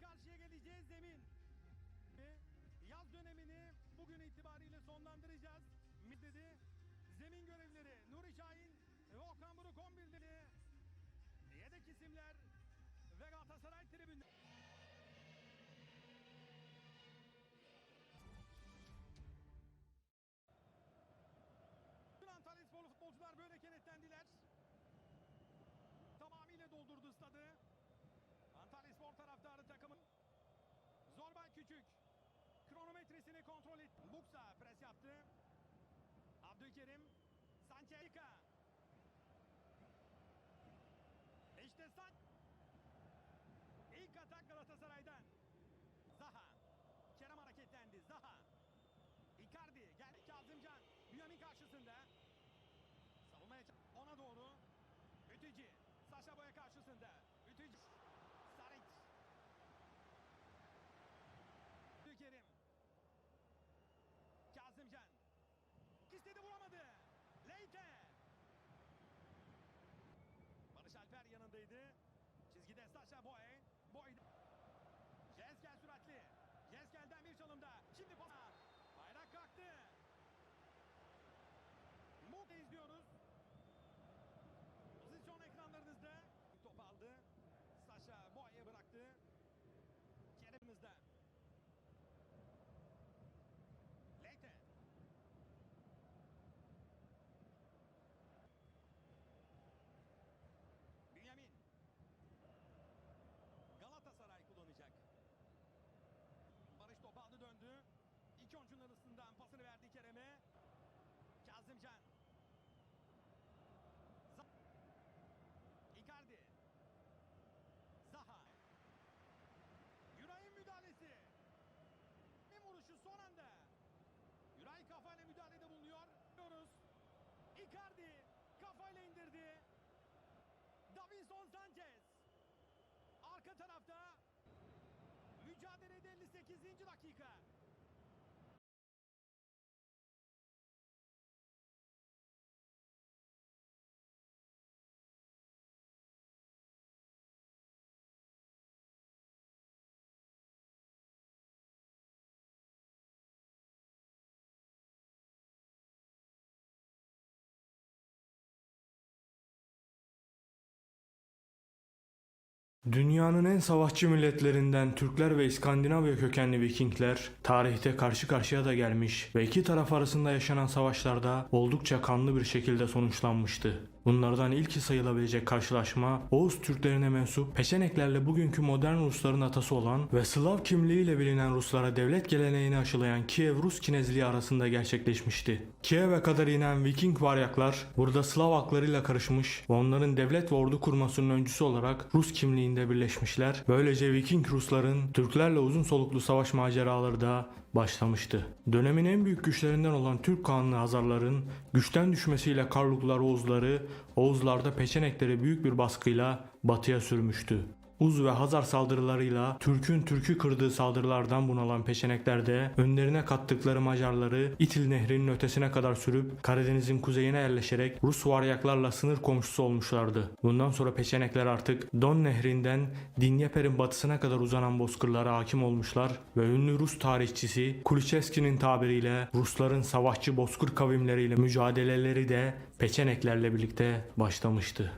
karşı karşıya geleceğiz zemin. Yaz dönemini bugün itibariyle sonlandıracağız. Dedi. Zemin görevleri Nuri Şahin ve Okan Buruk 11'leri. Yedek isimler ve Galatasaray tribünde. Antalya Sporlu futbolcular böyle kenetlendiler. Tamamıyla doldurdu stadı. Kronometresini kontrol etti. Buksa pres yaptı. Abdülkerim Sanchezika. İşte San İlk atak Galatasaray'dan. Zaha. Kerem hareketlendi. Zaha. Icardi geldi Kazımcan. Bünyamin karşısında. Çizgide Saşa Boy. Boy. Jezgel süratli. Jezgel'den bir çalımda. Şimdi pas. Bayrak kalktı. Mutlu izliyoruz. Pozisyon ekranlarınızda. Top aldı. Saşa Boy'a Arasından pasını verdi Kerem'e. Kazımcan. Icardi. Zaha. Yuray'ın müdahalesi. Bir vuruşu son anda. Yuray kafayla müdahalede bulunuyor. Diyoruz. Icardi kafayla indirdi. Davinson Sanchez. Arka tarafta mücadelede 58. dakika. Dünyanın en savaşçı milletlerinden Türkler ve İskandinavya kökenli Vikingler tarihte karşı karşıya da gelmiş ve iki taraf arasında yaşanan savaşlarda oldukça kanlı bir şekilde sonuçlanmıştı. Bunlardan ilki sayılabilecek karşılaşma Oğuz Türklerine mensup Peçeneklerle bugünkü modern Rusların atası olan ve Slav kimliğiyle bilinen Ruslara devlet geleneğini aşılayan Kiev-Rus Kinezliği arasında gerçekleşmişti. Kiev'e kadar inen Viking varyaklar burada Slav haklarıyla karışmış ve onların devlet ve ordu kurmasının öncüsü olarak Rus kimliğinde birleşmişler. Böylece Viking Rusların Türklerle uzun soluklu savaş maceraları da başlamıştı. Dönemin en büyük güçlerinden olan Türk Kağanlı Hazarların güçten düşmesiyle Karluklar Oğuzları, Oğuzlarda Peçenekleri büyük bir baskıyla batıya sürmüştü. Uz ve Hazar saldırılarıyla Türk'ün Türk'ü kırdığı saldırılardan bunalan Peçenekler de önlerine kattıkları Macarları İtil Nehri'nin ötesine kadar sürüp Karadeniz'in kuzeyine yerleşerek Rus varyaklarla sınır komşusu olmuşlardı. Bundan sonra Peçenekler artık Don Nehri'nden Dinyeper'in batısına kadar uzanan bozkırlara hakim olmuşlar ve ünlü Rus tarihçisi Kulichevski'nin tabiriyle Rusların savaşçı bozkır kavimleriyle mücadeleleri de Peçeneklerle birlikte başlamıştı.